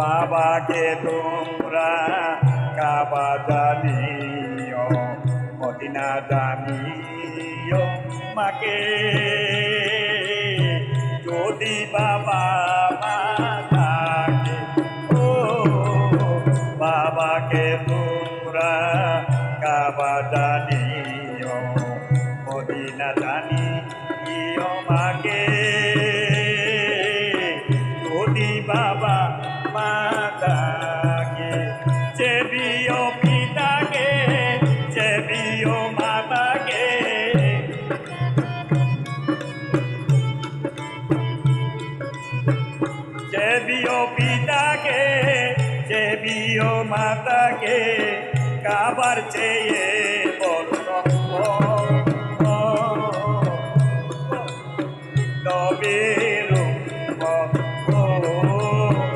বাবাকে তোমরা কাবা জানিও, মদিনা জানিও মাকে। যদি বাবা মা থাকে, ও বাবাকে তোমরা কাবা জানিও, মদিনা জানিও মাকে। যদি বাবা পিতাকে চেপিও মাতাকে। চেপিও পিতাকে চেপিও মাতাকে কাবার চেয়ে বড় নবী